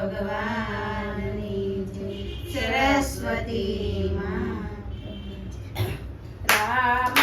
ભગવાનની સરસ્વતી માં. રામ